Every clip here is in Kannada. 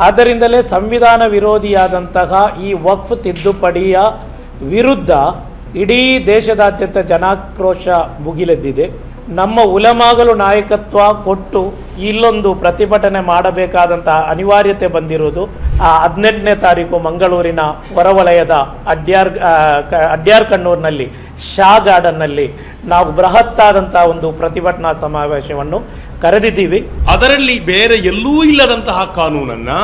ಆದ್ದರಿಂದಲೇ ಸಂವಿಧಾನ ವಿರೋಧಿಯಾದಂತಹ ಈ ವಕ್ಫ್ ತಿದ್ದುಪಡಿಯ ವಿರುದ್ಧ ಇಡೀ ದೇಶದಾದ್ಯಂತ ಜನಾಕ್ರೋಶ ಮುಗಿಲೆದ್ದಿದೆ. ನಮ್ಮ ಉಲಮಾಗಲು ನಾಯಕತ್ವ ಕೊಟ್ಟು ಇಲ್ಲೊಂದು ಪ್ರತಿಭಟನೆ ಮಾಡಬೇಕಾದಂತಹ ಅನಿವಾರ್ಯತೆ ಬಂದಿರುವುದು ಆ ಹದಿನೆಂಟನೇ ತಾರೀಕು ಮಂಗಳೂರಿನ ಹೊರವಲಯದ ಅಡ್ಯಾರ್ ಅಡ್ಯಾರ್ ಕಣ್ಣೂರಿನಲ್ಲಿ ಶಾ ಗಾರ್ಡನ್ನಲ್ಲಿ ನಾವು ಬೃಹತ್ತಾದಂಥ ಒಂದು ಪ್ರತಿಭಟನಾ ಸಮಾವೇಶವನ್ನು ಕರೆದಿದ್ದೀವಿ. ಅದರಲ್ಲಿ ಬೇರೆ ಎಲ್ಲೂ ಇಲ್ಲದಂತಹ ಕಾನೂನನ್ನು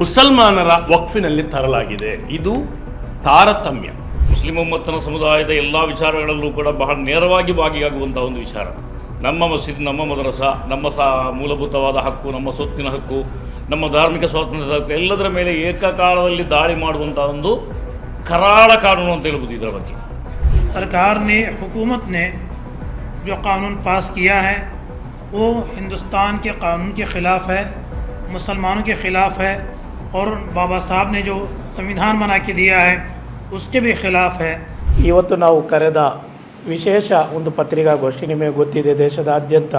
ಮುಸಲ್ಮಾನರ ವಕ್ಫಿನಲ್ಲಿ ತರಲಾಗಿದೆ. ಇದು ತಾರತಮ್ಯ. ಮುಸ್ಲಿಂ ಒಮ್ಮತ್ತನ ಸಮುದಾಯದ ಎಲ್ಲ ವಿಚಾರಗಳಲ್ಲೂ ಕೂಡ ಬಹಳ ನೇರವಾಗಿ ಭಾಗಿಯಾಗುವಂಥ ಒಂದು ವಿಚಾರ. ನಮ್ಮ ಮಸೀದ್ ನಮ್ಮ ಮದರಸ ನಮ್ಮ ಸಾ ಮೂಲಭೂತವಾದ ಹಕ್ಕು ನಮ್ಮ ಸೊತ್ತಿನ ಹಕ್ಕು ನಮ್ಮ ಧಾರ್ಮಿಕ ಸ್ವಾತಂತ್ರ್ಯದ ಹಕ್ಕು ಎಲ್ಲದರ ಮೇಲೆ ಏಕಕಾಲದಲ್ಲಿ ದಾಳಿ ಮಾಡುವಂಥ ಒಂದು ಕರಾಳ ಕಾನೂನು ಅಂತ ಹೇಳ್ಬೋದು ಇದರ ಬಗ್ಗೆ सरकार ने हुकूमत ने जो कानून पास किया है वो हिंदुस्तान के कानून के ख़िलाफ़ है मुसलमानों के ख़िलाफ़ है और बाबा साहब ने जो संविधान बना के दिया है उसके भी ख़िलाफ़ है ಇವತ್ತು ನಾವು ಕರೆದ ವಿಶೇಷ ಒಂದು ಪತ್ರಿಕಾಗೋಷ್ಠಿ. ನಿಮಗೆ ಗೊತ್ತಿದೆ, ದೇಶದಾದ್ಯಂತ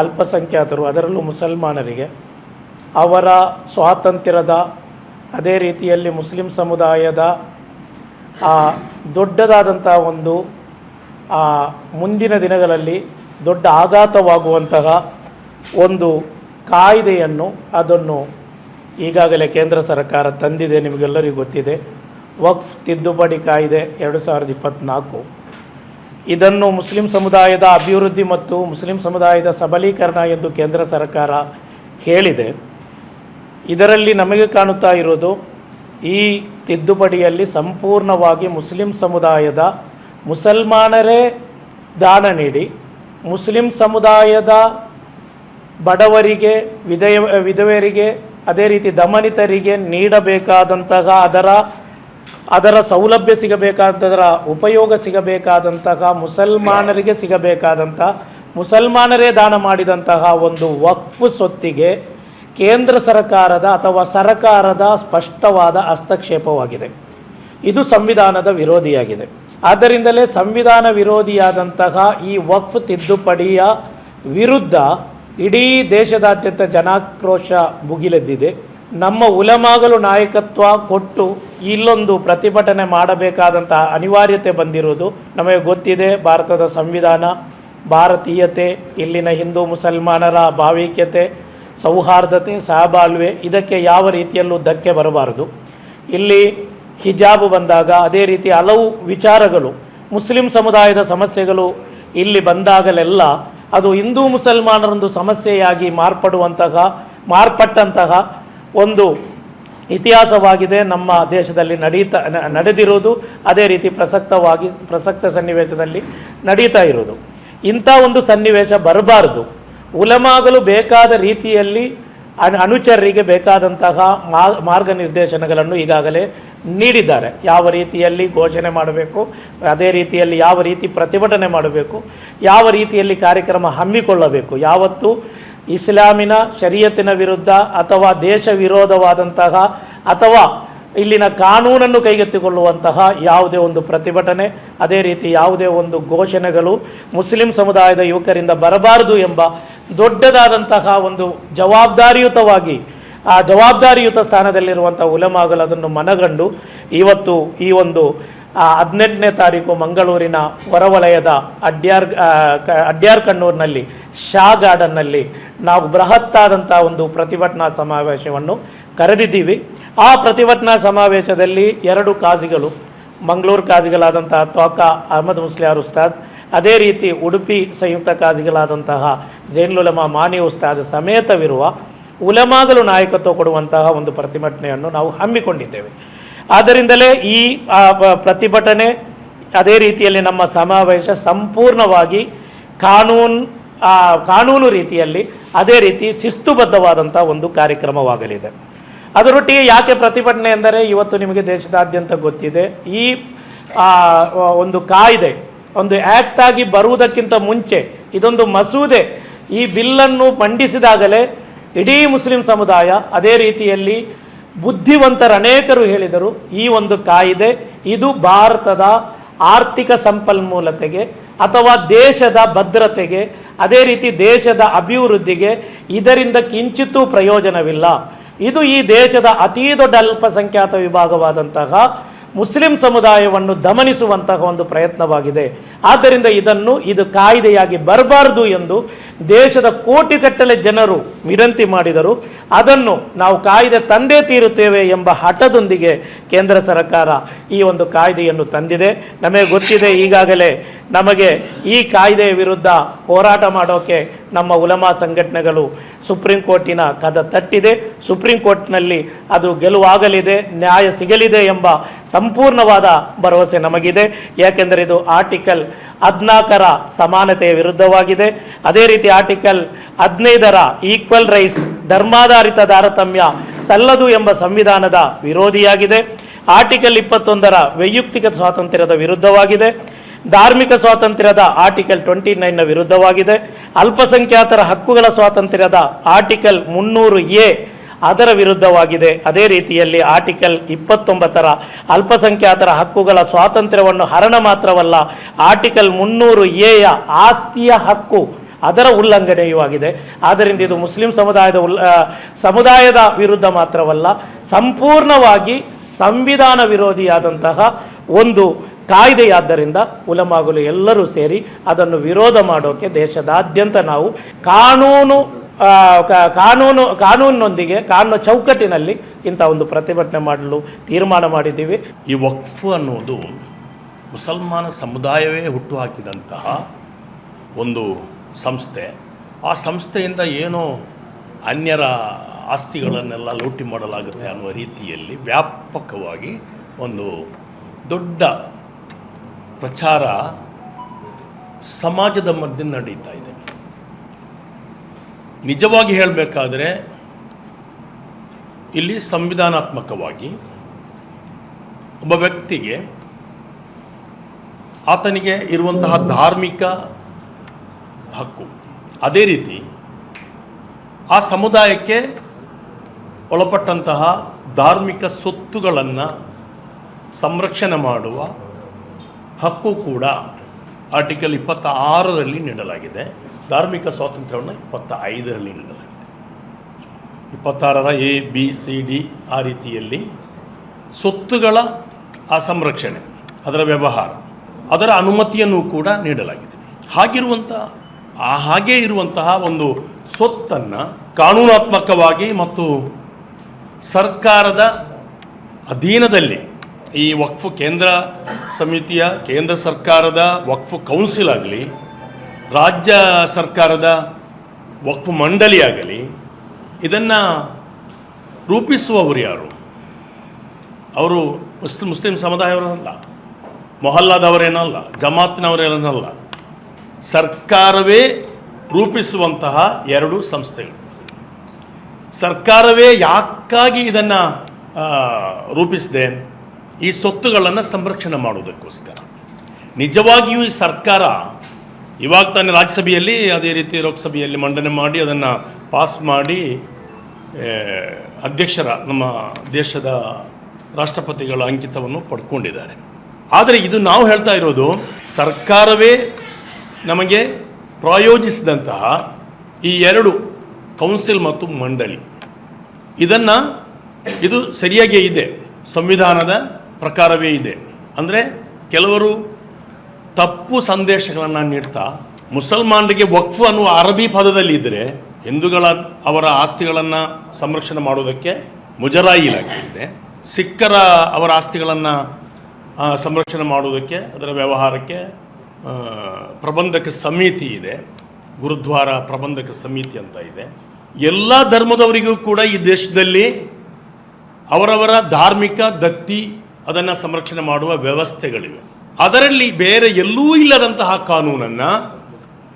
ಅಲ್ಪಸಂಖ್ಯಾತರು, ಅದರಲ್ಲೂ ಮುಸಲ್ಮಾನರಿಗೆ ಅವರ ಸ್ವಾತಂತ್ರ್ಯದ ಅದೇ ರೀತಿಯಲ್ಲಿ ಮುಸ್ಲಿಂ ಸಮುದಾಯದ ದೊಡ್ಡದಾದಂಥ ಒಂದು ಮುಂದಿನ ದಿನಗಳಲ್ಲಿ ದೊಡ್ಡ ಆಘಾತವಾಗುವಂತಹ ಒಂದು ಕಾಯ್ದೆಯನ್ನು ಅದನ್ನು ಈಗಾಗಲೇ ಕೇಂದ್ರ ಸರ್ಕಾರ ತಂದಿದೆ, ನಿಮಗೆಲ್ಲರಿಗೂ ಗೊತ್ತಿದೆ. ವಕ್ಫ್ ತಿದ್ದುಪಡಿ ಕಾಯ್ದೆ ಎರಡು ಸಾವಿರದ ಇಪ್ಪತ್ತ್ನಾಲ್ಕು ಇದನ್ನು ಮುಸ್ಲಿಂ ಸಮುದಾಯದ ಅಭಿವೃದ್ಧಿ ಮತ್ತು ಮುಸ್ಲಿಂ ಸಮುದಾಯದ ಸಬಲೀಕರಣ ಎಂದು ಕೇಂದ್ರ ಸರ್ಕಾರ ಹೇಳಿದೆ. ಇದರಲ್ಲಿ ನಮಗೆ ಕಾಣುತ್ತಾ ಇರೋದು ಈ ತಿದ್ದುಪಡಿಯಲ್ಲಿ ಸಂಪೂರ್ಣವಾಗಿ ಮುಸ್ಲಿಂ ಸಮುದಾಯದ ಮುಸಲ್ಮಾನರೇ ದಾನ ನೀಡಿ, ಮುಸ್ಲಿಂ ಸಮುದಾಯದ ಬಡವರಿಗೆ ವಿಧಯ ವಿಧವೆಯರಿಗೆ, ಅದೇ ರೀತಿ ದಮನಿತರಿಗೆ ನೀಡಬೇಕಾದಂತಹ ಅದರ ಅದರ ಸೌಲಭ್ಯ ಸಿಗಬೇಕಾದಂಥದರ ಉಪಯೋಗ ಸಿಗಬೇಕಾದಂತಹ ಮುಸಲ್ಮಾನರಿಗೆ ಸಿಗಬೇಕಾದಂಥ ಮುಸಲ್ಮಾನರೇ ದಾನ ಮಾಡಿದಂತಹ ಒಂದು ವಕ್ಫ್ ಸೊತ್ತಿಗೆ ಕೇಂದ್ರ ಸರ್ಕಾರದ ಅಥವಾ ಸರಕಾರದ ಸ್ಪಷ್ಟವಾದ ಹಸ್ತಕ್ಷೇಪವಾಗಿದೆ. ಇದು ಸಂವಿಧಾನದ ವಿರೋಧಿಯಾಗಿದೆ. ಆದ್ದರಿಂದಲೇ ಸಂವಿಧಾನ ವಿರೋಧಿಯಾದಂತಹ ಈ ವಕ್ಫ್ ತಿದ್ದುಪಡಿಯ ವಿರುದ್ಧ ಇಡೀ ದೇಶದಾದ್ಯಂತ ಜನಾಕ್ರೋಶ ಭುಗಿಲೆದ್ದಿದೆ ನಮ್ಮ ಉಲಮಾಗಲು ನಾಯಕತ್ವ ಕೊಟ್ಟು ಇಲ್ಲೊಂದು ಪ್ರತಿಭಟನೆ ಮಾಡಬೇಕಾದಂತಹ ಅನಿವಾರ್ಯತೆ ಬಂದಿರುವುದು ನಮಗೆ ಗೊತ್ತಿದೆ, ಭಾರತದ ಸಂವಿಧಾನ, ಭಾರತೀಯತೆ, ಇಲ್ಲಿನ ಹಿಂದೂ ಮುಸಲ್ಮಾನರ ಭಾವೈಕ್ಯತೆ, ಸೌಹಾರ್ದತೆ, ಸಹಬಾಳ್ವೆ, ಇದಕ್ಕೆ ಯಾವ ರೀತಿಯಲ್ಲೂ ಧಕ್ಕೆ ಬರಬಾರದು. ಇಲ್ಲಿ ಹಿಜಾಬ್ ಬಂದಾಗ ಅದೇ ರೀತಿ ಹಲವು ವಿಚಾರಗಳು, ಮುಸ್ಲಿಂ ಸಮುದಾಯದ ಸಮಸ್ಯೆಗಳು ಇಲ್ಲಿ ಬಂದಾಗಲೆಲ್ಲ ಅದು ಹಿಂದೂ ಮುಸಲ್ಮಾನರೊಂದು ಸಮಸ್ಯೆಯಾಗಿ ಮಾರ್ಪಡುವಂತಹ, ಮಾರ್ಪಟ್ಟಂತಹ ಒಂದು ಇತಿಹಾಸವಾಗಿದೆ. ನಮ್ಮ ದೇಶದಲ್ಲಿ ನಡೀತಾ ನಡೆದಿರುವುದು ಅದೇ ರೀತಿ ಪ್ರಸಕ್ತವಾಗಿ, ಪ್ರಸಕ್ತ ಸನ್ನಿವೇಶದಲ್ಲಿ ನಡೀತಾ ಇರೋದು ಇಂಥ ಒಂದು ಸನ್ನಿವೇಶ ಬರಬಾರ್ದು. ಉಲಮಾಗಲು ಬೇಕಾದ ರೀತಿಯಲ್ಲಿ ಅನು, ಅನುಚರರಿಗೆ ಬೇಕಾದಂತಹ ಮಾರ್ಗ ನಿರ್ದೇಶನಗಳನ್ನು ಈಗಾಗಲೇ ನೀಡಿದ್ದಾರೆ. ಯಾವ ರೀತಿಯಲ್ಲಿ ಘೋಷಣೆ ಮಾಡಬೇಕು, ಅದೇ ರೀತಿಯಲ್ಲಿ ಯಾವ ರೀತಿ ಪ್ರತಿಭಟನೆ ಮಾಡಬೇಕು, ಯಾವ ರೀತಿಯಲ್ಲಿ ಕಾರ್ಯಕ್ರಮ ಹಮ್ಮಿಕೊಳ್ಳಬೇಕು, ಯಾವತ್ತು ಇಸ್ಲಾಮಿನ ಶರೀಯತ್ತಿನ ವಿರುದ್ಧ ಅಥವಾ ದೇಶ ವಿರೋಧವಾದಂತಹ ಅಥವಾ ಇಲ್ಲಿನ ಕಾನೂನನ್ನು ಕೈಗೆತ್ತಿಕೊಳ್ಳುವಂತಹ ಯಾವುದೇ ಒಂದು ಪ್ರತಿಭಟನೆ, ಅದೇ ರೀತಿ ಯಾವುದೇ ಒಂದು ಘೋಷಣೆಗಳು ಮುಸ್ಲಿಂ ಸಮುದಾಯದ ಯುವಕರಿಂದ ಬರಬಾರದು ಎಂಬ ದೊಡ್ಡದಾದಂತಹ ಒಂದು ಜವಾಬ್ದಾರಿಯುತವಾಗಿ, ಆ ಜವಾಬ್ದಾರಿಯುತ ಸ್ಥಾನದಲ್ಲಿರುವಂಥ ಉಲಮಾಗಲು ಅದನ್ನು ಮನಗಂಡು ಇವತ್ತು ಈ ಒಂದು ಹದಿನೆಂಟನೇ ತಾರೀಕು ಮಂಗಳೂರಿನ ಹೊರವಲಯದ ಅಡ್ಯಾರ್ ಅಡ್ಯಾರ್ ಕಣ್ಣೂರಿನಲ್ಲಿ ಶಾ ಗಾರ್ಡನ್ನಲ್ಲಿ ನಾವು ಬೃಹತ್ತಾದಂಥ ಒಂದು ಪ್ರತಿಭಟನಾ ಸಮಾವೇಶವನ್ನು ಕರೆದಿದ್ದೀವಿ. ಆ ಪ್ರತಿಭಟನಾ ಸಮಾವೇಶದಲ್ಲಿ ಎರಡು ಕಾಜಿಗಳು, ಮಂಗಳೂರು ಕಾಜಿಗಳಾದಂತಹ ತೋಕ ಅಹಮದ್ ಮುಸ್ಲಿಯಾರ್ ಉಸ್ತಾದ್, ಅದೇ ರೀತಿ ಉಡುಪಿ ಸಂಯುಕ್ತ ಕಾಜಿಗಳಾದಂತಹ ಜೈನ್ಲುಲಮಾ ಮಾನಿ ಉಸ್ತಾದ್ ಸಮೇತವಿರುವ ಉಲಮಾಗಲು ನಾಯಕತ್ವ ಕೊಡುವಂತಹ ಒಂದು ಪ್ರತಿಭಟನೆಯನ್ನು ನಾವು ಹಮ್ಮಿಕೊಂಡಿದ್ದೇವೆ. ಆದ್ದರಿಂದಲೇ ಈ ಪ್ರತಿಭಟನೆ ಅದೇ ರೀತಿಯಲ್ಲಿ ನಮ್ಮ ಸಮಾವೇಶ ಸಂಪೂರ್ಣವಾಗಿ ಕಾನೂನು ಕಾನೂನು ರೀತಿಯಲ್ಲಿ ಅದೇ ರೀತಿ ಶಿಸ್ತುಬದ್ಧವಾದಂಥ ಒಂದು ಕಾರ್ಯಕ್ರಮವಾಗಲಿದೆ. ಅದರೊಟ್ಟಿಗೆ ಯಾಕೆ ಪ್ರತಿಭಟನೆ ಎಂದರೆ ಇವತ್ತು ನಿಮಗೆ ದೇಶದಾದ್ಯಂತ ಗೊತ್ತಿದೆ. ಈ ಒಂದು ಕಾಯ್ದೆ, ಒಂದು ಆ್ಯಕ್ಟ್ ಆಗಿ ಬರುವುದಕ್ಕಿಂತ ಮುಂಚೆ ಇದೊಂದು ಮಸೂದೆ, ಈ ಬಿಲ್ಲನ್ನು ಮಂಡಿಸಿದಾಗಲೇ ಇಡೀ ಮುಸ್ಲಿಂ ಸಮುದಾಯ ಅದೇ ರೀತಿಯಲ್ಲಿ ಬುದ್ಧಿವಂತರ ಅನೇಕರು ಹೇಳಿದರು, ಈ ಒಂದು ಕಾಯಿದೆ ಇದು ಭಾರತದ ಆರ್ಥಿಕ ಸಂಪನ್ಮೂಲತೆಗೆ ಅಥವಾ ದೇಶದ ಭದ್ರತೆಗೆ, ಅದೇ ರೀತಿ ದೇಶದ ಅಭಿವೃದ್ಧಿಗೆ ಇದರಿಂದ ಕಿಂಚಿತ್ತೂ ಪ್ರಯೋಜನವಿಲ್ಲ. ಇದು ಈ ದೇಶದ ಅತೀ ದೊಡ್ಡ ಅಲ್ಪಸಂಖ್ಯಾತ ವಿಭಾಗವಾದಂತಹ ಮುಸ್ಲಿಂ ಸಮುದಾಯವನ್ನು ದಮನಿಸುವಂತಹ ಒಂದು ಪ್ರಯತ್ನವಾಗಿದೆ. ಆದ್ದರಿಂದ ಇದನ್ನು ಇದು ಕಾಯ್ದೆಯಾಗಿ ಬರಬಾರದು ಎಂದು ದೇಶದ ಕೋಟಿಗಟ್ಟಲೆ ಜನರು ವಿನಂತಿ ಮಾಡಿದರು. ಅದನ್ನು ನಾವು ಕಾಯ್ದೆ ತಂದೇ ತೀರುತ್ತೇವೆ ಎಂಬ ಹಠದೊಂದಿಗೆ ಕೇಂದ್ರ ಸರ್ಕಾರ ಈ ಒಂದು ಕಾಯ್ದೆಯನ್ನು ತಂದಿದೆ. ನಮಗೆ ಗೊತ್ತಿದೆ ಈಗಾಗಲೇ ನಮಗೆ ಈ ಕಾಯ್ದೆಯ ವಿರುದ್ಧ ಹೋರಾಟ ಮಾಡೋಕ್ಕೆ ನಮ್ಮ ಉಲಮಾ ಸಂಘಟನೆಗಳು ಸುಪ್ರೀಂ ಕೋರ್ಟಿನ ಕದ ತಟ್ಟಿದೆ. ಸುಪ್ರೀಂ ಕೋರ್ಟ್ನಲ್ಲಿ ಅದು ಗೆಲುವಾಗಲಿದೆ, ನ್ಯಾಯ ಸಿಗಲಿದೆ ಎಂಬ ಸಂಪೂರ್ಣವಾದ ಭರವಸೆ ನಮಗಿದೆ. ಯಾಕೆಂದರೆ ಇದು ಆರ್ಟಿಕಲ್ ಹದಿನಾಲ್ಕರ ಸಮಾನತೆಯ ವಿರುದ್ಧವಾಗಿದೆ. ಅದೇ ರೀತಿ ಆರ್ಟಿಕಲ್ ಹದಿನೈದರ ಈಕ್ವಲ್ ರೈಟ್ಸ್ ಧರ್ಮಾಧಾರಿತ ತಾರತಮ್ಯ ಸಲ್ಲದು ಎಂಬ ಸಂವಿಧಾನದ ವಿರೋಧಿಯಾಗಿದೆ. ಆರ್ಟಿಕಲ್ ಇಪ್ಪತ್ತೊಂದರ ವೈಯಕ್ತಿಕ ಸ್ವಾತಂತ್ರ್ಯದ ವಿರುದ್ಧವಾಗಿದೆ. ಧಾರ್ಮಿಕ ಸ್ವಾತಂತ್ರ್ಯದ ಆರ್ಟಿಕಲ್ ಟ್ವೆಂಟಿ ನೈನ್ನ ವಿರುದ್ಧವಾಗಿದೆ. ಅಲ್ಪಸಂಖ್ಯಾತರ ಹಕ್ಕುಗಳ ಸ್ವಾತಂತ್ರ್ಯದ ಆರ್ಟಿಕಲ್ ಮುನ್ನೂರು ಎ ಅದರ ವಿರುದ್ಧವಾಗಿದೆ. ಅದೇ ರೀತಿಯಲ್ಲಿ ಆರ್ಟಿಕಲ್ ಇಪ್ಪತ್ತೊಂಬತ್ತರ ಅಲ್ಪಸಂಖ್ಯಾತರ ಹಕ್ಕುಗಳ ಸ್ವಾತಂತ್ರ್ಯವನ್ನು ಹರಣ ಮಾತ್ರವಲ್ಲ, ಆರ್ಟಿಕಲ್ ಮುನ್ನೂರು ಎಯ ಆಸ್ತಿಯ ಹಕ್ಕು ಅದರ ಉಲ್ಲಂಘನೆಯೂ ಆಗಿದೆ. ಆದ್ದರಿಂದ ಇದು ಮುಸ್ಲಿಂ ಸಮುದಾಯದ ಉಲ್ ಸಮುದಾಯದ ವಿರುದ್ಧ ಮಾತ್ರವಲ್ಲ, ಸಂಪೂರ್ಣವಾಗಿ ಸಂವಿಧಾನ ವಿರೋಧಿಯಾದಂತಹ ಒಂದು ಕಾಯ್ದೆಯಾದ್ದರಿಂದ ಉಲಮಾಗಲು ಎಲ್ಲರೂ ಸೇರಿ ಅದನ್ನು ವಿರೋಧ ಮಾಡೋಕ್ಕೆ ದೇಶದಾದ್ಯಂತ ನಾವು ಕಾನೂನು ಕಾನೂನು, ಕಾನೂನಿನೊಂದಿಗೆ, ಕಾನೂನು ಚೌಕಟ್ಟಿನಲ್ಲಿ ಇಂಥ ಒಂದು ಪ್ರತಿಭಟನೆ ಮಾಡಲು ತೀರ್ಮಾನ ಮಾಡಿದ್ದೀವಿ. ಈ ವಕ್ಫ್ ಅನ್ನೋದು ಮುಸಲ್ಮಾನ ಸಮುದಾಯವೇ ಹುಟ್ಟುಹಾಕಿದಂತಹ ಒಂದು ಸಂಸ್ಥೆ. ಆ ಸಂಸ್ಥೆಯಿಂದ ಏನೋ ಅನ್ಯರ ಆಸ್ತಿಗಳನ್ನೆಲ್ಲ ಲೂಟಿ ಮಾಡಲಾಗುತ್ತೆ ಅನ್ನುವ ರೀತಿಯಲ್ಲಿ ವ್ಯಾಪಕವಾಗಿ ಒಂದು ದೊಡ್ಡ ಪ್ರಚಾರ ಸಮಾಜದ ಮಧ್ಯೆ ನಡೀತಾ ಇದೆ. ನಿಜವಾಗಿ ಹೇಳಬೇಕಾದ್ರೆ ಇಲ್ಲಿ ಸಂವಿಧಾನಾತ್ಮಕವಾಗಿ ಒಬ್ಬ ವ್ಯಕ್ತಿಗೆ ಆತನಿಗೆ ಇರುವಂತಹ ಧಾರ್ಮಿಕ ಹಕ್ಕು. ಅದೇ ರೀತಿ ಆ ಸಮುದಾಯಕ್ಕೆ ಒಳಪಟ್ಟಂತಹ ಧಾರ್ಮಿಕ ಸ್ವತ್ತುಗಳನ್ನು ಸಂರಕ್ಷಣೆ ಮಾಡುವ ಹಕ್ಕು ಕೂಡ ಆರ್ಟಿಕಲ್ ಇಪ್ಪತ್ತ ಆರರಲ್ಲಿ ನೀಡಲಾಗಿದೆ. ಧಾರ್ಮಿಕ ಸ್ವಾತಂತ್ರ್ಯವನ್ನು ಇಪ್ಪತ್ತ ಐದರಲ್ಲಿ ನೀಡಲಾಗಿದೆ. ಇಪ್ಪತ್ತಾರರ ಎ, ಬಿ, ಸಿ, ಡಿ ಆ ರೀತಿಯಲ್ಲಿ ಸ್ವತ್ತುಗಳ ಆ ಸಂರಕ್ಷಣೆ ಅದರ ವ್ಯವಹಾರ, ಅದರ ಅನುಮತಿಯನ್ನು ಕೂಡ ನೀಡಲಾಗಿದೆ. ಹಾಗಿರುವಂಥ ಹಾಗೇ ಇರುವಂತಹ ಒಂದು ಸ್ವತ್ತನ್ನು ಕಾನೂನಾತ್ಮಕವಾಗಿ ಮತ್ತು ಸರ್ಕಾರದ ಅಧೀನದಲ್ಲಿ ಈ ವಕ್ಫ್ ಕೇಂದ್ರ ಸಮಿತಿಯ, ಕೇಂದ್ರ ಸರ್ಕಾರದ ವಕ್ಫ್ ಕೌನ್ಸಿಲ್ ಆಗಲಿ, ರಾಜ್ಯ ಸರ್ಕಾರದ ವಕ್ಫ್ ಮಂಡಳಿ ಆಗಲಿ, ಇದನ್ನು ರೂಪಿಸುವವರು ಯಾರು? ಅವರು ಮುಸ್ಲಿಂ ಮುಸ್ಲಿಂ ಸಮುದಾಯವರಲ್ಲ ಮೊಹಲ್ಲಾದವರೇನಲ್ಲ, ಜಮಾತ್ನವರೇನಲ್ಲ, ಸರ್ಕಾರವೇ ರೂಪಿಸುವಂತಹ ಎರಡು ಸಂಸ್ಥೆಗಳು. ಸರ್ಕಾರವೇ ಯಾಕಾಗಿ ಇದನ್ನು ರೂಪಿಸಿದೆ? ಈ ಸ್ವತ್ತುಗಳನ್ನು ಸಂರಕ್ಷಣೆ ಮಾಡುವುದಕ್ಕೋಸ್ಕರ. ನಿಜವಾಗಿಯೂ ಈ ಸರ್ಕಾರ ಇವಾಗ ತಾನೇ ರಾಜ್ಯಸಭೆಯಲ್ಲಿ, ಅದೇ ರೀತಿ ಲೋಕಸಭೆಯಲ್ಲಿ ಮಂಡನೆ ಮಾಡಿ ಅದನ್ನು ಪಾಸ್ ಮಾಡಿ ಅಧ್ಯಕ್ಷರ, ನಮ್ಮ ದೇಶದ ರಾಷ್ಟ್ರಪತಿಗಳ ಅಂಕಿತವನ್ನು ಪಡ್ಕೊಂಡಿದ್ದಾರೆ. ಆದರೆ ಇದು ನಾವು ಹೇಳ್ತಾ ಇರೋದು, ಸರ್ಕಾರವೇ ನಮಗೆ ಪ್ರಾಯೋಜಿಸಿದಂತಹ ಈ ಎರಡು ಕೌನ್ಸಿಲ್ ಮತ್ತು ಮಂಡಳಿ. ಇದನ್ನು ಇದು ಸರಿಯಾಗೇ ಇದೆ. ಸಂವಿಧಾನದ ಪ್ರಕಾರವೇ ಇದೆ. ಅಂದರೆ ಕೆಲವರು ತಪ್ಪು ಸಂದೇಶಗಳನ್ನು ನೀಡ್ತಾ, ಮುಸಲ್ಮಾನರಿಗೆ ವಕ್ಫ್ ಅನ್ನುವ ಅರಬಿ ಪದದಲ್ಲಿ ಇದ್ದರೆ ಹಿಂದೂಗಳ ಅವರ ಆಸ್ತಿಗಳನ್ನು ಸಂರಕ್ಷಣೆ ಮಾಡೋದಕ್ಕೆ ಮುಜರಾಯಿ ಇಲಾಖೆ ಇದೆ. ಸಿಖ್ಖರ ಅವರ ಆಸ್ತಿಗಳನ್ನು ಸಂರಕ್ಷಣೆ ಮಾಡುವುದಕ್ಕೆ ಅದರ ವ್ಯವಹಾರಕ್ಕೆ ಪ್ರಬಂಧಕ ಸಮಿತಿ ಇದೆ. ಗುರುದ್ವಾರ ಪ್ರಬಂಧಕ ಸಮಿತಿ ಅಂತ ಇದೆ. ಎಲ್ಲ ಧರ್ಮದವರಿಗೂ ಕೂಡ ಈ ದೇಶದಲ್ಲಿ ಅವರವರ ಧಾರ್ಮಿಕ, ದತ್ತಿ ಅದನ್ನು ಸಂರಕ್ಷಣೆ ಮಾಡುವ ವ್ಯವಸ್ಥೆಗಳಿವೆ. ಅದರಲ್ಲಿ ಬೇರೆ ಎಲ್ಲೂ ಇಲ್ಲದಂತಹ ಕಾನೂನನ್ನು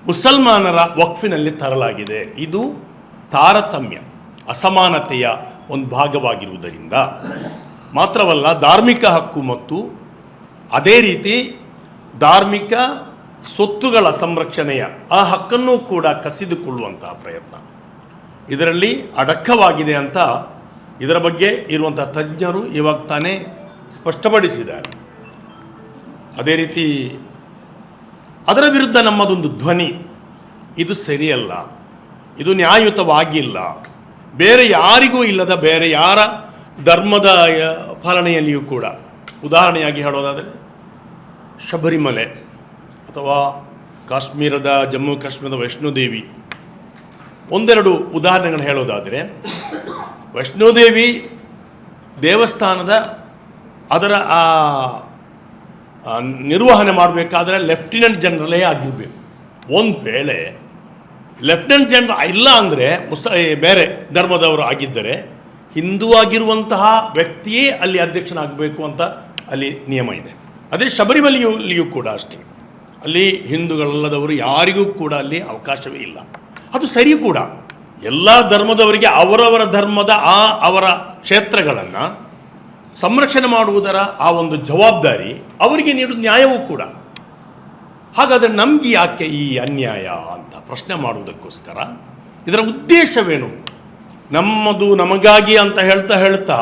ಮುಸಲ್ಮಾನರ ವಕ್ಫಿನಲ್ಲಿ ತರಲಾಗಿದೆ. ಇದು ತಾರತಮ್ಯ, ಅಸಮಾನತೆಯ ಒಂದು ಭಾಗವಾಗಿರುವುದರಿಂದ. ಮಾತ್ರವಲ್ಲ, ಧಾರ್ಮಿಕ ಹಕ್ಕು ಮತ್ತು ಅದೇ ರೀತಿ ಧಾರ್ಮಿಕ ಸ್ವತ್ತುಗಳ ಸಂರಕ್ಷಣೆಯ ಆ ಹಕ್ಕನ್ನು ಕೂಡ ಕಸಿದುಕೊಳ್ಳುವಂತಹ ಪ್ರಯತ್ನ. ಇದರಲ್ಲಿ ಅಡಕವಾಗಿದೆ ಅಂತ ಇದರ ಬಗ್ಗೆ ಇರುವಂಥ ತಜ್ಞರು ಇವಾಗ ತಾನೇ ಸ್ಪಷ್ಟಪಡಿಸಿದ್ದಾರೆ. ಅದೇ ರೀತಿ ಅದರ ವಿರುದ್ಧ ನಮ್ಮದೊಂದು ಧ್ವನಿ, ಇದು ಸರಿಯಲ್ಲ, ಇದು ನ್ಯಾಯಯುತವಾಗಿಲ್ಲ. ಬೇರೆ ಯಾರಿಗೂ ಇಲ್ಲದ ಬೇರೆ ಯಾರ ಧರ್ಮದ ಪಾಲನೆಯಲ್ಲಿಯೂ ಕೂಡ. ಉದಾಹರಣೆಯಾಗಿ ಹೇಳೋದಾದರೆ, ಶಬರಿಮಲೆ ಅಥವಾ ಕಾಶ್ಮೀರದ, ಜಮ್ಮು ಕಾಶ್ಮೀರದ ವೈಷ್ಣೋದೇವಿ ಒಂದೆರಡು ಉದಾಹರಣೆಗಳನ್ನು ಹೇಳೋದಾದರೆ ವೈಷ್ಣೋದೇವಿ ದೇವಸ್ಥಾನದ ಅದರ ಆ ನಿರ್ವಹಣೆ ಮಾಡಬೇಕಾದ್ರೆ ಲೆಫ್ಟಿನೆಂಟ್ ಜನರಲೇ ಆಗಿರಬೇಕು. ಒಂದು ವೇಳೆ ಲೆಫ್ಟಿನೆಂಟ್ ಜನರಲ್ ಇಲ್ಲ ಅಂದರೆ ಮುಸ್ ಬೇರೆ ಧರ್ಮದವರು ಆಗಿದ್ದರೆ ಹಿಂದೂ ಆಗಿರುವಂತಹ ವ್ಯಕ್ತಿಯೇ ಅಲ್ಲಿ ಅಧ್ಯಕ್ಷನಾಗಬೇಕು ಅಂತ ಅಲ್ಲಿ ನಿಯಮ ಇದೆ. ಅದೇ ಶಬರಿಮಲೆಯಲ್ಲಿಯೂ ಕೂಡ ಅಷ್ಟೇ. ಅಲ್ಲಿ ಹಿಂದೂಗಳಲ್ಲದವರು ಯಾರಿಗೂ ಕೂಡ ಅಲ್ಲಿ ಅವಕಾಶವೇ ಇಲ್ಲ. ಅದು ಸರಿ ಕೂಡ. ಎಲ್ಲ ಧರ್ಮದವರಿಗೆ ಅವರವರ ಧರ್ಮದ ಆ ಅವರ ಕ್ಷೇತ್ರಗಳನ್ನು ಸಂರಕ್ಷಣೆ ಮಾಡುವುದರ ಆ ಒಂದು ಜವಾಬ್ದಾರಿ ಅವರಿಗೆ ನೀಡುವ ನ್ಯಾಯವೂ ಕೂಡ. ಹಾಗಾದರೆ ನಮಗೆ ಯಾಕೆ ಈ ಅನ್ಯಾಯ ಅಂತ ಪ್ರಶ್ನೆ ಮಾಡುವುದಕ್ಕೋಸ್ಕರ ಇದರ ಉದ್ದೇಶವೇನು? ನಮ್ಮದು ನಮಗಾಗಿ ಅಂತ ಹೇಳ್ತಾ ಹೇಳ್ತಾ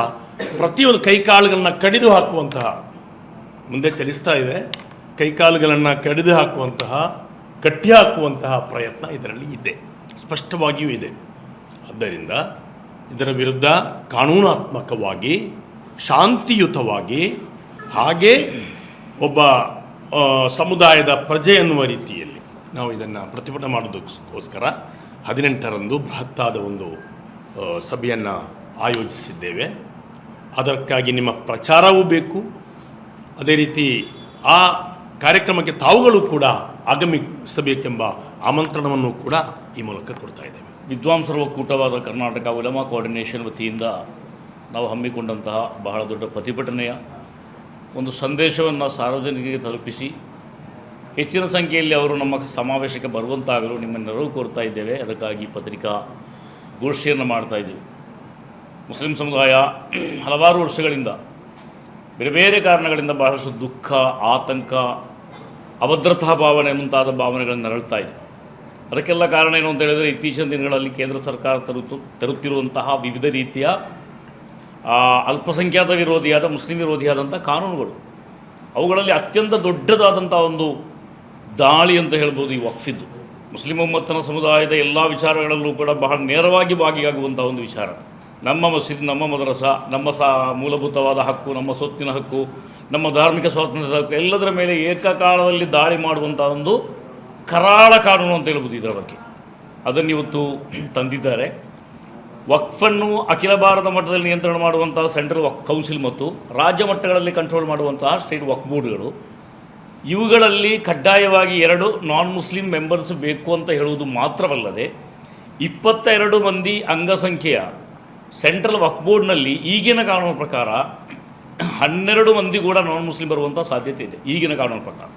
ಪ್ರತಿಯೊಂದು ಕೈಕಾಲುಗಳನ್ನ ಕಡಿದು ಹಾಕುವಂತಹ, ಮುಂದೆ ಚಲಿಸ್ತಾ ಇದೆ ಕೈಕಾಲುಗಳನ್ನು ಕಡಿದು ಹಾಕುವಂತಹ, ಕಟ್ಟಿ ಹಾಕುವಂತಹ ಪ್ರಯತ್ನ ಇದರಲ್ಲಿ ಇದೆ. ಸ್ಪಷ್ಟವಾಗಿಯೂ ಇದೆ. ಆದ್ದರಿಂದ ಇದರ ವಿರುದ್ಧ ಕಾನೂನಾತ್ಮಕವಾಗಿ ಶಾಂತಿಯುತವಾಗಿ ಹಾಗೆ ಒಬ್ಬ ಸಮುದಾಯದ ಪ್ರಜೆ ಎನ್ನುವ ರೀತಿಯಲ್ಲಿ ನಾವು ಇದನ್ನು ಪ್ರತಿಭಟನೆ ಮಾಡೋದಕ್ಕೋಸ್ಕರ ಹದಿನೆಂಟರಂದು ಬೃಹತ್ತಾದ ಒಂದು ಸಭೆಯನ್ನು ಆಯೋಜಿಸಿದ್ದೇವೆ. ಅದಕ್ಕಾಗಿ ನಿಮ್ಮ ಪ್ರಚಾರವೂ ಬೇಕು. ಅದೇ ರೀತಿ ಆ ಕಾರ್ಯಕ್ರಮಕ್ಕೆ ತಾವುಗಳು ಕೂಡ ಆಗಮಿಸಬೇಕೆಂಬ ಆಮಂತ್ರಣವನ್ನು ಕೂಡ ಈ ಮೂಲಕ ಕೊಡ್ತಾ ಇದ್ದೇವೆ. ವಿದ್ವಾಂಸರ ಒಕ್ಕೂಟವಾದ ಕರ್ನಾಟಕ ಉಲಮಾ ಕೋಆರ್ಡಿನೇಷನ್ ವತಿಯಿಂದ ನಾವು ಹಮ್ಮಿಕೊಂಡಂತಹ ಬಹಳ ದೊಡ್ಡ ಪ್ರತಿಭಟನೆಯ ಒಂದು ಸಂದೇಶವನ್ನು ಸಾರ್ವಜನಿಕರಿಗೆ ತಲುಪಿಸಿ ಹೆಚ್ಚಿನ ಸಂಖ್ಯೆಯಲ್ಲಿ ಅವರು ನಮ್ಮ ಸಮಾವೇಶಕ್ಕೆ ಬರುವಂತಾಗಲು ನಿಮ್ಮ ನೆರವು ಕೋರ್ತಾ ಇದ್ದೇವೆ. ಅದಕ್ಕಾಗಿ ಪತ್ರಿಕಾ ಗೋಷ್ಠಿಯನ್ನು ಮಾಡ್ತಾ ಇದ್ದೀವಿ. ಮುಸ್ಲಿಂ ಸಮುದಾಯ ಹಲವಾರು ವರ್ಷಗಳಿಂದ ಬೇರೆ ಬೇರೆ ಕಾರಣಗಳಿಂದ ಬಹಳಷ್ಟು ದುಃಖ, ಆತಂಕ, ಅಭದ್ರತಾ ಭಾವನೆ ಮುಂತಾದ ಭಾವನೆಗಳನ್ನು ನರಳ್ತಾ ಇದೆ. ಅದಕ್ಕೆಲ್ಲ ಕಾರಣ ಏನು ಅಂತ ಹೇಳಿದರೆ ಇತ್ತೀಚಿನ ದಿನಗಳಲ್ಲಿ ಕೇಂದ್ರ ಸರ್ಕಾರ ತರುತ್ತು, ತರುತ್ತಿರುವಂತಹ ವಿವಿಧ ರೀತಿಯ ಅಲ್ಪಸಂಖ್ಯಾತ ವಿರೋಧಿಯಾದ, ಮುಸ್ಲಿಂ ವಿರೋಧಿಯಾದಂಥ ಕಾನೂನುಗಳು. ಅವುಗಳಲ್ಲಿ ಅತ್ಯಂತ ದೊಡ್ಡದಾದಂಥ ಒಂದು ದಾಳಿ ಅಂತ ಹೇಳ್ಬೋದು ಈ ವಕ್ಫಿದ್ದು. ಮುಸ್ಲಿಂ ಒಮ್ಮತ್ತನ ಸಮುದಾಯದ ಎಲ್ಲ ವಿಚಾರಗಳಲ್ಲೂ ಕೂಡ ಬಹಳ ನೇರವಾಗಿ ಭಾಗಿಯಾಗುವಂಥ ಒಂದು ವಿಚಾರ. ನಮ್ಮ ಮಸೀದ್, ನಮ್ಮ ಮದರಸ, ನಮ್ಮ ಸಾ, ಮೂಲಭೂತವಾದ ಹಕ್ಕು, ನಮ್ಮ ಸೊತ್ತಿನ ಹಕ್ಕು, ನಮ್ಮ ಧಾರ್ಮಿಕ ಸ್ವಾತಂತ್ರ್ಯದ ಹಕ್ಕು, ಎಲ್ಲದರ ಮೇಲೆ ಏಕಕಾಲದಲ್ಲಿ ದಾಳಿ ಮಾಡುವಂಥ ಒಂದು ಕರಾಳ ಕಾನೂನು ಅಂತ ಹೇಳ್ಬೋದು ಇದರ ಬಗ್ಗೆ. ಅದನ್ನು ಇವತ್ತು ತಂದಿದ್ದಾರೆ. ವಕ್ಫನ್ನು ಅಖಿಲ ಭಾರತ ಮಟ್ಟದಲ್ಲಿ ನಿಯಂತ್ರಣ ಮಾಡುವಂತಹ ಸೆಂಟ್ರಲ್ ವಕ್ ಕೌನ್ಸಿಲ್ ಮತ್ತು ರಾಜ್ಯ ಮಟ್ಟಗಳಲ್ಲಿ ಕಂಟ್ರೋಲ್ ಮಾಡುವಂತಹ ಸ್ಟೇಟ್ ವಕ್ ಬೋರ್ಡ್ಗಳು ಇವುಗಳಲ್ಲಿ ಕಡ್ಡಾಯವಾಗಿ ಎರಡು ನಾನ್ ಮುಸ್ಲಿಂ ಮೆಂಬರ್ಸ್ ಬೇಕು ಅಂತ ಹೇಳುವುದು ಮಾತ್ರವಲ್ಲದೆ, ಇಪ್ಪತ್ತೆರಡು ಮಂದಿ ಅಂಗಸಂಖ್ಯೆಯ ಸೆಂಟ್ರಲ್ ವಕ್ ಬೋರ್ಡ್ನಲ್ಲಿ ಈಗಿನ ಕಾನೂನು ಪ್ರಕಾರ ಹನ್ನೆರಡು ಮಂದಿ ಕೂಡ ನಾನ್ ಮುಸ್ಲಿಂ ಬರುವಂಥ ಸಾಧ್ಯತೆ ಇದೆ, ಈಗಿನ ಕಾನೂನು ಪ್ರಕಾರ.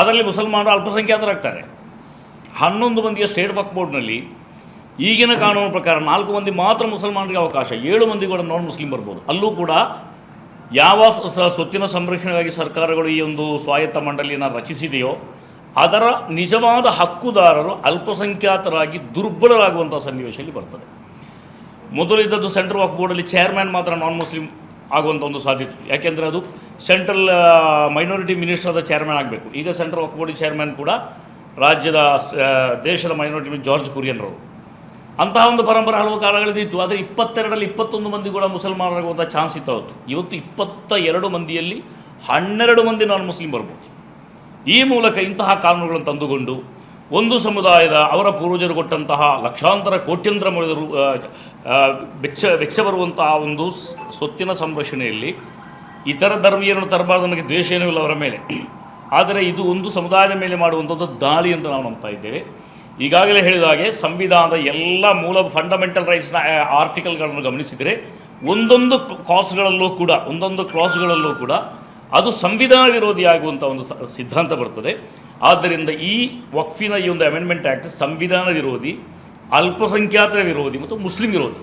ಅದರಲ್ಲಿ ಮುಸಲ್ಮಾನರು ಅಲ್ಪಸಂಖ್ಯಾತರಾಗ್ತಾರೆ. ಹನ್ನೊಂದು ಮಂದಿಯ ಸ್ಟೇಟ್ ವಕ್ ಬೋರ್ಡ್ನಲ್ಲಿ ಈಗಿನ ಕಾನೂನು ಪ್ರಕಾರ ನಾಲ್ಕು ಮಂದಿ ಮಾತ್ರ ಮುಸಲ್ಮಾನರಿಗೆ ಅವಕಾಶ, ಏಳು ಮಂದಿ ಕೂಡ ನಾನ್ ಮುಸ್ಲಿಂ ಬರ್ಬೋದು. ಅಲ್ಲೂ ಕೂಡ ಯಾವ ಸ- ಸ- ಸ್ವತ್ತಿನ ಸಂರಕ್ಷಣೆಗಾಗಿ ಸರ್ಕಾರಗಳು ಈ ಒಂದು ಸ್ವಾಯತ್ತ ಮಂಡಳಿಯನ್ನು ರಚಿಸಿದೆಯೋ, ಅದರ ನಿಜವಾದ ಹಕ್ಕುದಾರರು ಅಲ್ಪಸಂಖ್ಯಾತರಾಗಿ ದುರ್ಬಲರಾಗುವಂಥ ಸನ್ನಿವೇಶದಲ್ಲಿ ಬರ್ತದೆ. ಮೊದಲಿದ್ದದ್ದು ಸೆಂಟ್ರಲ್ ಆಫ್ ಬೋರ್ಡಲ್ಲಿ ಚೇರ್ಮ್ಯಾನ್ ಮಾತ್ರ ನಾನ್ ಮುಸ್ಲಿಂ ಆಗುವಂಥ ಒಂದು ಸಾಧ್ಯತೆ. ಯಾಕೆಂದರೆ ಅದು ಸೆಂಟ್ರಲ್ ಮೈನಾರಿಟಿ ಮಿನಿಸ್ಟರ್ದ ಚೇರ್ಮನ್ ಆಗಬೇಕು. ಈಗ ಸೆಂಟ್ರಲ್ ಆಫ್ ಬೋರ್ಡ್ ಚೇರ್ಮ್ಯಾನ್ ಕೂಡ ರಾಜ್ಯದ ದೇಶದ ಮೈನಾರಿಟಿ ಜಾರ್ಜ್ ಕುರಿಯನ್ರವರು ಅಂತಹ ಒಂದು ಪರಂಪರೆ ಹಲವು ಕಾಲಗಳಲ್ಲಿ ಇತ್ತು. ಆದರೆ ಇಪ್ಪತ್ತೆರಡರಲ್ಲಿ ಇಪ್ಪತ್ತೊಂದು ಮಂದಿ ಕೂಡ ಮುಸಲ್ಮಾನರಾಗುವಂಥ ಚಾನ್ಸ್ ಇತ್ತು ಅವತ್ತು ಇವತ್ತು ಇಪ್ಪತ್ತ ಎರಡು ಮಂದಿಯಲ್ಲಿ ಹನ್ನೆರಡು ಮಂದಿ ನಾನ್ ಮುಸ್ಲಿಂ ಬರ್ಬೋದು. ಈ ಮೂಲಕ ಇಂತಹ ಕಾನೂನುಗಳನ್ನು ತಂದುಕೊಂಡು ಒಂದು ಸಮುದಾಯದ ಅವರ ಪೂರ್ವಜರು ಕೊಟ್ಟಂತಹ ಲಕ್ಷಾಂತರ ಕೋಟ್ಯಂತರ ಮೊಳೆದ ಬೆಚ್ಚ ಬೆಚ್ಚ ಬರುವಂತಹ ಒಂದು ಸ್ವತ್ತಿನ ಸಂರಕ್ಷಣೆಯಲ್ಲಿ ಇತರ ಧರ್ಮೀಯರನ್ನು ತರಬಾರ್ದು ನನಗೆ ದ್ವೇಷ ಏನೂ ಇಲ್ಲ ಅವರ ಮೇಲೆ. ಆದರೆ ಇದು ಒಂದು ಸಮುದಾಯದ ಮೇಲೆ ಮಾಡುವಂಥದ್ದು ದಾಳಿ ಅಂತ ನಾವು ನಂಬ್ತಾ ಇದ್ದೇವೆ. ಈಗಾಗಲೇ ಹೇಳಿದ ಹಾಗೆ ಸಂವಿಧಾನದ ಎಲ್ಲ ಮೂಲ ಫಂಡಮೆಂಟಲ್ ರೈಟ್ಸ್ನ ಆರ್ಟಿಕಲ್ಗಳನ್ನು ಗಮನಿಸಿದರೆ ಒಂದೊಂದು ಕಾಸ್ಗಳಲ್ಲೂ ಕೂಡ, ಒಂದೊಂದು ಕ್ಲಾಸ್ಗಳಲ್ಲೂ ಕೂಡ ಅದು ಸಂವಿಧಾನ ವಿರೋಧಿ ಆಗುವಂಥ ಒಂದು ಸಿದ್ಧಾಂತ ಬರ್ತದೆ. ಆದ್ದರಿಂದ ಈ ವಕ್ಫಿನ ಈ ಒಂದು ಅಮೆಂಡ್ಮೆಂಟ್ ಆ್ಯಕ್ಟ್ ಸಂವಿಧಾನ ವಿರೋಧಿ, ಅಲ್ಪಸಂಖ್ಯಾತರ ವಿರೋಧಿ ಮತ್ತು ಮುಸ್ಲಿಂ ವಿರೋಧಿ.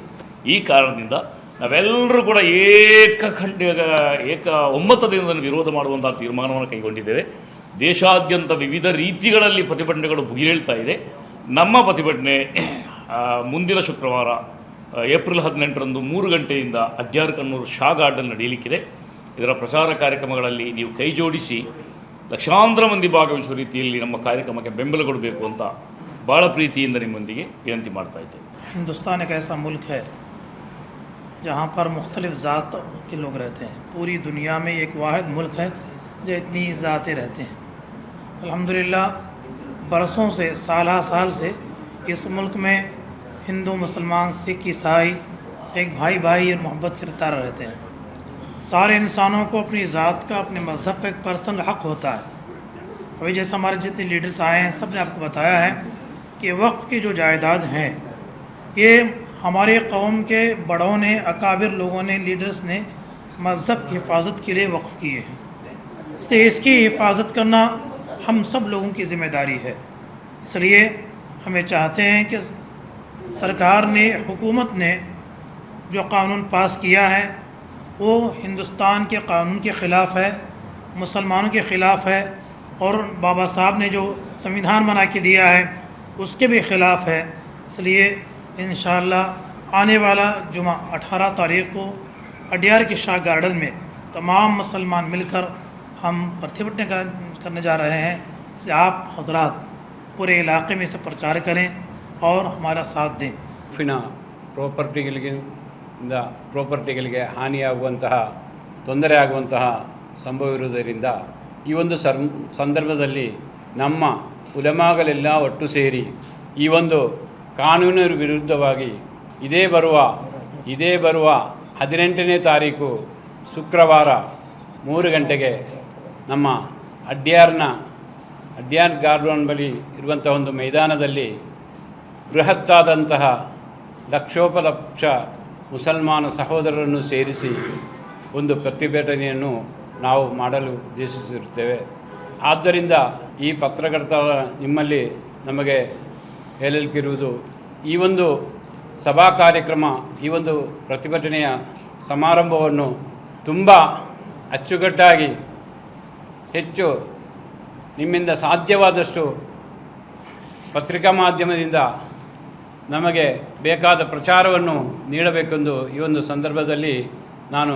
ಈ ಕಾರಣದಿಂದ ನಾವೆಲ್ಲರೂ ಕೂಡ ಏಕಖಂಡ ಏಕ ಒಮ್ಮತದಿಂದ ವಿರೋಧ ಮಾಡುವಂಥ ತೀರ್ಮಾನವನ್ನು ಕೈಗೊಂಡಿದ್ದೇವೆ. ದೇಶಾದ್ಯಂತ ವಿವಿಧ ರೀತಿಗಳಲ್ಲಿ ಪ್ರತಿಭಟನೆಗಳು ಭುಗಿಲೇಳ್ತಾ ಇದೆ. ನಮ್ಮ ಪ್ರತಿಭಟನೆ ಆ, ಮುಂದಿನ ಶುಕ್ರವಾರ ಆ, ಏಪ್ರಿಲ್ ಹದಿನೆಂಟರಂದು ಮೂರು ಗಂಟೆಯಿಂದ ಅಡ್ಯಾರ್ ಕಣ್ಣೂರು ಶಾ ಗಾರ್ಡನ್ ನಡೆಯಲಿಕ್ಕಿದೆ ಇದರ ಪ್ರಚಾರ ಕಾರ್ಯಕ್ರಮಗಳಲ್ಲಿ ನೀವು ಕೈ ಜೋಡಿಸಿ ಲಕ್ಷಾಂತರ ಮಂದಿ ಭಾಗವಹಿಸುವ ರೀತಿಯಲ್ಲಿ ನಮ್ಮ ಕಾರ್ಯಕ್ರಮಕ್ಕೆ ಬೆಂಬಲ ಕೊಡಬೇಕು ಅಂತ ಭಾಳ ಪ್ರೀತಿಯಿಂದ ನಿಮ್ಮೊಂದಿಗೆ ವಿನಂತಿ ಮಾಡ್ತಾ ಇದ್ದೇವೆ हिंदुस्तान एक ऐसा मुल्क है जहाँ पर मुख्तलिफ़ ज़ात के लोग रहते हैं पूरी दुनिया में एक वाहिद मुल्क है जो इतनी ज़ातें रहते हैं برسوں سے، سالہ سال سے اس ملک میں ہندو، مسلمان، سکھ، عیسائی ایک بھائی بھائی اور محبت کرتا رہتے ہیں۔ سارے انسانوں کو اپنی ذات کا، اپنے مذہب کا ایک پرسنل حق ہوتا ہے۔ ابھی جیسے ہمارے جتنے لیڈرز آئے ہیں، سب نے آپ کو بتایا ہے کہ وقت کی جو جائیداد ہیں، یہ ہمارے قوم کے بڑوں نے، اکابر لوگوں نے لیڈرز نے مذہب کی حفاظت کے لیے وقف کیے ہیں۔ اس لیے اس کی حفاظت کرنا ہم سب لوگوں کی ذمہ داری ہے۔ اس لیے ہمیں چاہتے ہیں کہ سرکار نے، حکومت نے جو قانون پاس کیا ہے، وہ ہندوستان کے قانون کے خلاف ہے، مسلمانوں کے خلاف ہے اور بابا صاحب نے جو سنویدھان بنا کے دیا ہے، اس کے بھی خلاف ہے۔ اس لیے انشاءاللہ آنے والا جمعہ اٹھارہ تاریخ کو اڈیار کے شاہ گارڈن میں تمام مسلمان مل کر हम प्रतिभटना कर- करने जा रहे हैं इसलिए आप हजरात पूरे इलाके में इसे प्रचार करें और हमारा साथ दें ಫಿನ ಪ್ರಾಪರ್ಟಿಗಳಿಂದ ಪ್ರಾಪರ್ಟಿಗಳಿಗೆ ಹಾನಿಯಾಗುವಂತಹ ತೊಂದರೆ ಆಗುವಂತಹ ಸಂಭವ ಇರುವುದರಿಂದ ಈ ಒಂದು ಸರ್ ಸಂದರ್ಭದಲ್ಲಿ ನಮ್ಮ ಉಲಮಾಗಲೆಲ್ಲ ಒಟ್ಟು ಸೇರಿ ಈ ಒಂದು ಕಾನೂನಿನ ವಿರುದ್ಧವಾಗಿ ಇದೇ ಬರುವ ಇದೇ ಬರುವ ಹದಿನೆಂಟನೇ ತಾರೀಕು ಶುಕ್ರವಾರ ಮೂರು ಗಂಟೆಗೆ ನಮ್ಮ ಅಡ್ಯಾರ್ನ ಅಡ್ಯಾರ್ ಗಾರ್ಡನ್ ಬಳಿ ಇರುವಂಥ ಒಂದು ಮೈದಾನದಲ್ಲಿ ಬೃಹತ್ತಾದಂತಹ ಲಕ್ಷೋಪಲಕ್ಷ ಮುಸಲ್ಮಾನ ಸಹೋದರರನ್ನು ಸೇರಿಸಿ ಒಂದು ಪ್ರತಿಭಟನೆಯನ್ನು ನಾವು ಮಾಡಲು ಉದ್ದೇಶಿಸಿರುತ್ತೇವೆ. ಆದ್ದರಿಂದ ಈ ಪತ್ರಕರ್ತ ನಿಮ್ಮಲ್ಲಿ ನಮಗೆ ಹೇಳಲಿಕ್ಕಿರುವುದು, ಈ ಒಂದು ಸಭಾ ಕಾರ್ಯಕ್ರಮ, ಈ ಒಂದು ಪ್ರತಿಭಟನೆಯ ಸಮಾರಂಭವನ್ನು ತುಂಬ ಅಚ್ಚುಕಟ್ಟಾಗಿ ಹೆಚ್ಚು ನಿಮ್ಮಿಂದ ಸಾಧ್ಯವಾದಷ್ಟು ಪತ್ರಿಕಾ ಮಾಧ್ಯಮದಿಂದ ನಮಗೆ ಬೇಕಾದ ಪ್ರಚಾರವನ್ನು ನೀಡಬೇಕೆಂದು ಈ ಒಂದು ಸಂದರ್ಭದಲ್ಲಿ ನಾನು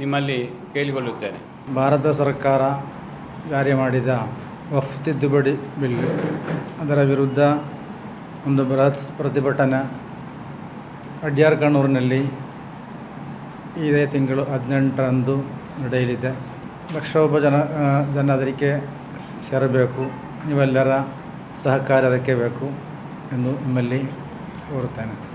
ನಿಮ್ಮಲ್ಲಿ ಕೇಳಿಕೊಳ್ಳುತ್ತೇನೆ. ಭಾರತ ಸರ್ಕಾರ ಜಾರಿ ಮಾಡಿದ ವಫ್ ತಿದ್ದುಪಡಿ ಬಿಲ್, ಅದರ ವಿರುದ್ಧ ಒಂದು ಬೃಹತ್ ಪ್ರತಿಭಟನೆ ಅಡ್ಯಾರ್ಕಣೂರಿನಲ್ಲಿ ಇದೇ ತಿಂಗಳು ಹದಿನೆಂಟರಂದು ನಡೆಯಲಿದೆ. ಲಕ್ಷೋಪ ಜನ ಜನ ಅದಕ್ಕೆ ಸೇರಬೇಕು. ನೀವೆಲ್ಲರ ಸಹಕಾರ ಅದಕ್ಕೆ ಬೇಕು ಎಂದು ನಿಮ್ಮಲ್ಲಿ ಕೋರುತ್ತೇನೆ.